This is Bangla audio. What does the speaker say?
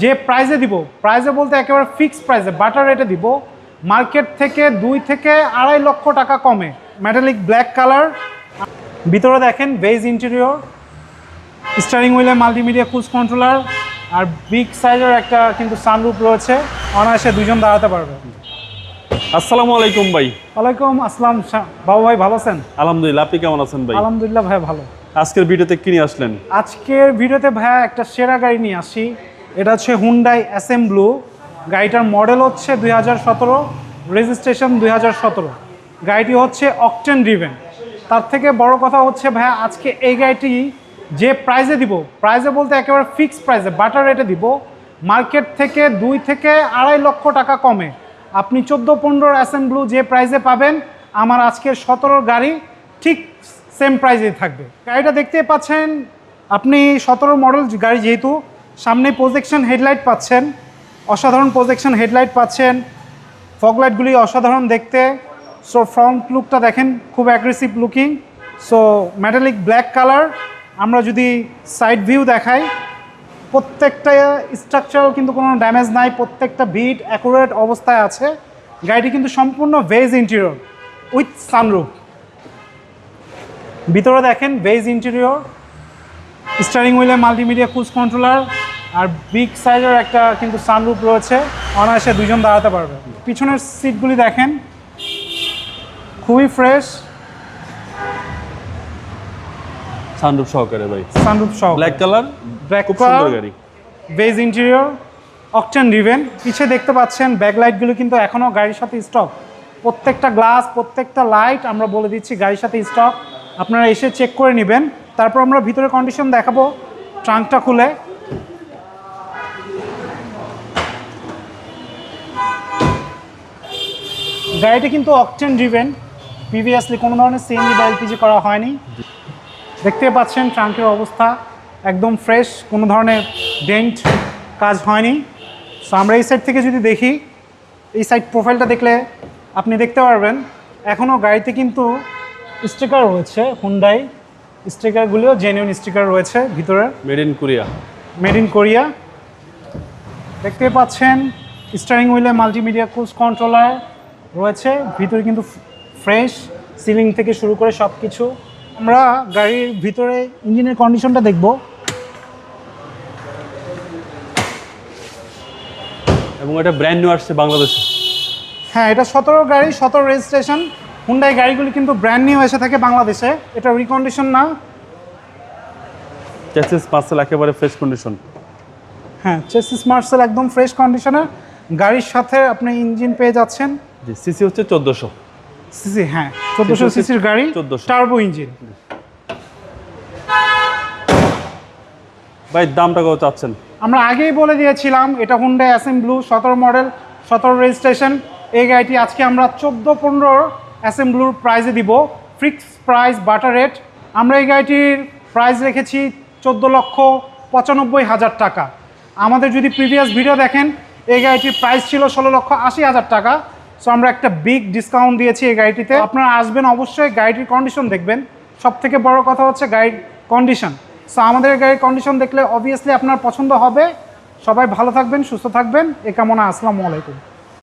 যে প্রাইজে দিব প্রাইজে বলতে একেবারে ফিক্সড প্রাইজে বাটার রেটে দিব মার্কেট থেকে দুই থেকে আড়াই লক্ষ টাকা কমে। মেটালিক ব্ল্যাক কালার ভিতরে দেখেন বেজ ইন্টেরিয়র স্টারিং হুইলে মাল্টিমিডিয়া ক্রুজ কন্ট্রোলার আর বিগ সাইজের একটা কিন্তু সানরুপ রয়েছে অনায়াসে দুজন দাঁড়াতে পারবে। আসসালামু আলাইকুম ভাই। ওয়ালাইকুম আসসালাম বাবু ভাই ভালো আছেন? আলহামদুলিল্লাহ আপনি কেমন আছেন ভাই? আলহামদুলিল্লাহ ভাই ভালো। আজকের ভিডিওতে কিনে আসলেন? আজকের ভিডিওতে ভাইয়া একটা সেরা গাড়ি নিয়ে আসি। এটা হচ্ছে হুন্ডাই এসএম ব্লু গাড়িটার মডেল হচ্ছে দুই হাজার সতেরো রেজিস্ট্রেশন দুই হাজার সতেরো। গাড়িটি হচ্ছে অকটেন ড্রিভেন তার থেকে বড় কথা হচ্ছে ভাইয়া, আজকে এই গাড়িটি যে প্রাইজে দিব প্রাইজে বলতে একেবারে ফিক্সড প্রাইজে বাটার রেটে দিব মার্কেট থেকে দুই থেকে আড়াই লক্ষ টাকা কমে। আপনি চোদ্দ পনেরোর এসএম ব্লু যে প্রাইজে পাবেন, আমার আজকের সতেরোর গাড়ি ঠিক সেম প্রাইজেই থাকবে। গাড়িটা দেখতে পাচ্ছেন, আপনি সতেরো মডেল গাড়ি যেহেতু সামনে প্রজেকশন হেডলাইট পাচ্ছেন, অসাধারণ প্রজেকশন হেডলাইট পাচ্ছেন। ফগলাইটগুলি অসাধারণ দেখতে। সো ফ্রন্ট লুকটা দেখেন, খুব aggressive looking so metallic black colour আমরা যদি সাইড ভিউ দেখাই, প্রত্যেকটা স্ট্রাকচারও কিন্তু কোনো ড্যামেজ নাই, প্রত্যেকটা বিট অ্যাকুরেট অবস্থায় আছে। গাড়িটি কিন্তু সম্পূর্ণ ভেজ ইন্টেরিয়র উইথ সানরুফ ভিতরে দেখেন ভেজ ইন্টেরিয়র স্টারিং হুইলে মাল্টিমিডিয়া ক্রুজ কন্ট্রোলার আর বিগ সাইজের একটা কিন্তু সানরুফ রয়েছে। অনায়াসে দুজন দাঁড়াতে পারবে। পিছনের সিটগুলি দেখেন। খুবই ফ্রেশ সানরুপ সহকারে ভাই। সানরুফ সহ ব্ল্যাক কালার ব্ল্যাক খুব সুন্দর গাড়ি। বেজ ইন্টেরিয়র অকটেন রিভেন পিছে দেখতে পাচ্ছেন ব্যাক ব্যাকলাইটগুলো কিন্তু এখনও গাড়ির সাথে স্টক প্রত্যেকটা গ্লাস প্রত্যেকটা লাইট আমরা বলে দিচ্ছি গাড়ির সাথে স্টক আপনারা এসে চেক করে নেবেন। তারপর আমরা ভিতরে কন্ডিশন দেখাবো। ট্রাঙ্কটা খুলে। গাড়িটা কিন্তু অকটেন ড্রিভেন প্রিভিয়াসলি কোনো ধরনের সিএনজি বা এলপিজি করা হয়নি। দেখতে পাচ্ছেন ট্রাঙ্কের অবস্থা একদম ফ্রেশ কোনো ধরনের ডেন্ট কাজ হয়নি। সো আমরা এই সাইড থেকে যদি দেখি এই সাইড প্রোফাইলটা দেখলে আপনি দেখতে পারবেন এখনও গাড়িতে কিন্তু স্টিকার রয়েছে হুন্ডাই স্টিকারগুলিও জেনুইন স্টিকার রয়েছে ভিতরে। Made in Korea made in Korea দেখতে পাচ্ছেন স্টারিং হুইলে মাল্টিমিডিয়া ক্রুজ কন্ট্রোলার রয়েছে। ভিতরে কিন্তু ফ্রেশ সিলিং থেকে শুরু করে সব কিছু আমরা গাড়ির ভিতরে ইঞ্জিনের কন্ডিশনটা দেখব। এবং এটা ব্র্যান্ড নিউ আসছে বাংলাদেশে। হ্যাঁ এটা সতেরো গাড়ি সতেরো রেজিস্ট্রেশন হুন্ডাই গাড়িগুলি কিন্তু ব্র্যান্ড নিউ এসে থাকে বাংলাদেশে। এটা রিকন্ডিশন না। চেসিস পার্সেল একেবারে ফ্রেশ কন্ডিশন হ্যাঁ চেসিস মার্সেল একদম ফ্রেশ কন্ডিশনে গাড়ির সাথে আপনি ইঞ্জিন পেয়ে যাচ্ছেন। জি সিসি হচ্ছে চোদ্দোশো। সিসি হ্যাঁ চোদ্দোশো সিসির গাড়ি 1400 টার্বো ইঞ্জিন ভাই দামটা কত চাচ্ছেন? আমরা আগেই বলে দিয়েছিলাম এটা হুন্ডা অ্যাসেম ব্লু সতেরো মডেল সতেরো রেজিস্ট্রেশন এই গাড়িটি আজকে আমরা চোদ্দ পনেরো অ্যাসেম ব্লুর প্রাইজে দিব ফিক্স প্রাইস বাটার রেট আমরা এই গাড়িটির প্রাইস রেখেছি চোদ্দ লক্ষ পঁচানব্বই হাজার টাকা। আমাদের যদি প্রিভিয়াস ভিডিও দেখেন এই গাড়িটির প্রাইস ছিল ষোলো লক্ষ আশি হাজার টাকা। সো আমরা একটা বিগ ডিসকাউন্ট দিয়েছি এই গাড়িটিতে। আপনারা আসবেন অবশ্যই, গাড়িটির কন্ডিশন দেখবেন। সব থেকে বড় কথা হচ্ছে গাড়ির কন্ডিশন সো আমাদের গাড়ির কন্ডিশন দেখলে অবভিয়াসলি আপনার পছন্দ হবে। সবাই ভালো থাকবেন, সুস্থ থাকবেন। এ কামনা, আসসালামু আলাইকুম।